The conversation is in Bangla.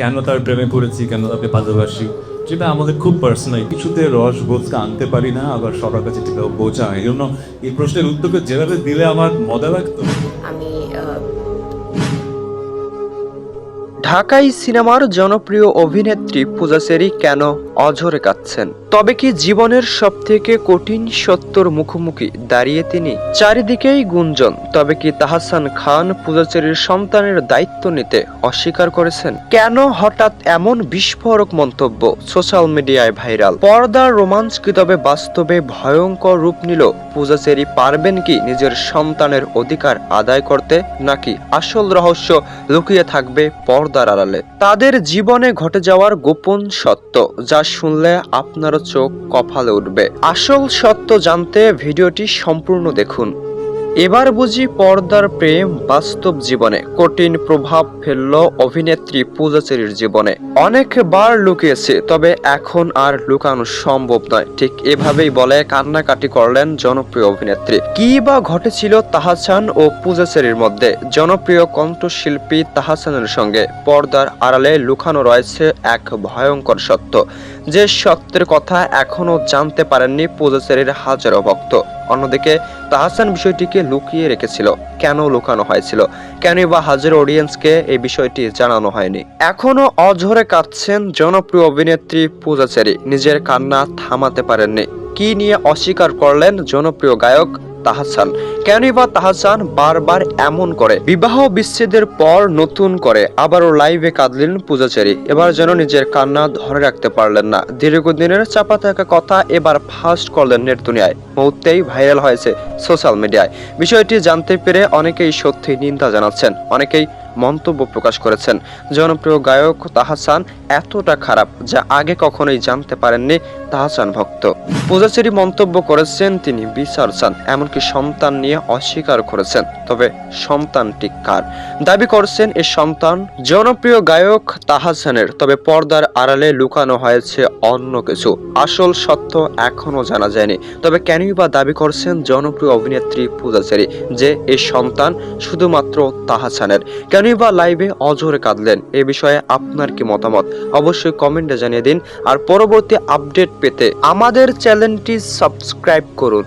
কেন তার প্রেমে পড়েছি, কেন তাকে ভালোবাসি যেটা আমাদের খুব পার্সোনাল কিছুতে রস বোঝকে আনতে পারি না, আবার সবার কাছে সেটা বোঝা এই জন্য এই প্রশ্নের উত্তরকে যেভাবে দিলে আমার মজা লাগতো। আমি ঢাকাই সিনেমার জনপ্রিয় অভিনেত্রী পূজা সেরি কেন অঝরে কাঁদছেন? তবে কি জীবনের সব থেকে কঠিন সত্যর মুখোমুখি দাঁড়িয়ে তিনি? চারিদিকেই গুঞ্জন, তবে কি তাহাসান খান পূজাচেরির সন্তানের দায়িত্ব নিতে অস্বীকার করেছেন? কেন হঠাৎ এমন বিস্ফোরক মন্তব্য সোশ্যাল মিডিয়ায় ভাইরাল? পর্দার রোমাঞ্চ কি তবে বাস্তবে ভয়ঙ্কর রূপ নিল পূজাচেরি পারবেন কি নিজের সন্তানের অধিকার আদায় করতে, নাকি আসল রহস্য লুকিয়ে থাকবে পর্দার আড়ালে। তাদের জীবনে ঘটে যাওয়ার গোপন সত্য যা শুনলে আপনারও চোখ কপালে উঠবে। আসল সত্য জানতে ভিডিওটি সম্পূর্ণ দেখুন। এবার বুঝি পর্দার প্রেম বাস্তব জীবনে। কঠিন প্রভাব ফেলল অভিনেত্রী পূজাচেরির জীবনে। অনেকবার লুকিয়েছে, তবে এখন আর লুকানো সম্ভব নয়। ঠিক এভাবেই বলে, কান্নাকাটি করলেন জনপ্রিয় অভিনেত্রী। কি বা ঘটেছিল তাহাসান ও পূজাচেরির মধ্যে? জনপ্রিয় কণ্ঠশিল্পী তাহাসানের সঙ্গে পর্দার আড়ালে লুকানো রয়েছে এক ভয়ঙ্কর সত্য। যে সত্যের কথা এখনও জানতে পারেননি পূজাচেরির হাজারো ভক্ত। অন্যদিকে তাহসান বিষয়টিকে লুকিয়ে রেখেছিল। কেন লুকানো হয়েছিল? কেনই বা হাজার অডিয়েন্সকে এই বিষয়টি জানানো হয়নি? এখনও অঝরে কাঁদছেন জনপ্রিয় অভিনেত্রী পূজাচারী নিজের কান্না থামাতে পারেননি। কি নিয়ে অস্বীকার করলেন জনপ্রিয় গায়ক তাহাসান। কেনই বা তাহাসান বারবার এমন করে? বিবাহ বিচ্ছেদের পর নতুন করে আবারও লাইভে কাঁদলেন পূজাচারী। এবার যেন নিজের কান্না ধরে রাখতে পারলেন না। দীর্ঘদিনের চাপা থাকা কথা এবার ফার্স্ট করলেন নেট দুনিয়ায়। মুহূর্তেই ভাইরাল হয়েছে সোশ্যাল মিডিয়ায় বিষয়টি জানতে পেরে অনেকেই সত্যি নিন্দা জানাচ্ছেন। অনেকেই মন্তব্য প্রকাশ করেছেন। জনপ্রিয় গায়ক তাহাসান এতটা খারাপ যা আগে কখনোই জানতে পারেননি তাহাসান ভক্ত। পূজাচেরি মন্তব্য করেছেন তিনি, বিচার চান, এমনকি সন্তান নিয়ে অস্বীকার করেছেন, তবে সন্তানটি কার? দাবি করছেন এ সন্তান জনপ্রিয় গায়ক তাহাসানের, তবে পর্দার আড়ালে লুকানো হয়েছে অন্য কিছু। আসল সত্য এখনও জানা যায়নি, তবে কেনই বা দাবি করছেন জনপ্রিয় অভিনেত্রী পূজাচেরি যে এই সন্তান শুধুমাত্র তাহাসানের। কেনই বা লাইভে অঝরে কাঁদলেন। এ বিষয়ে আপনার কি মতামত? অবশ্যই কমেন্টে জানিয়ে দিন। আর পরবর্তী আপডেট পেতে আমাদের চ্যানেলটি সাবস্ক্রাইব করুন।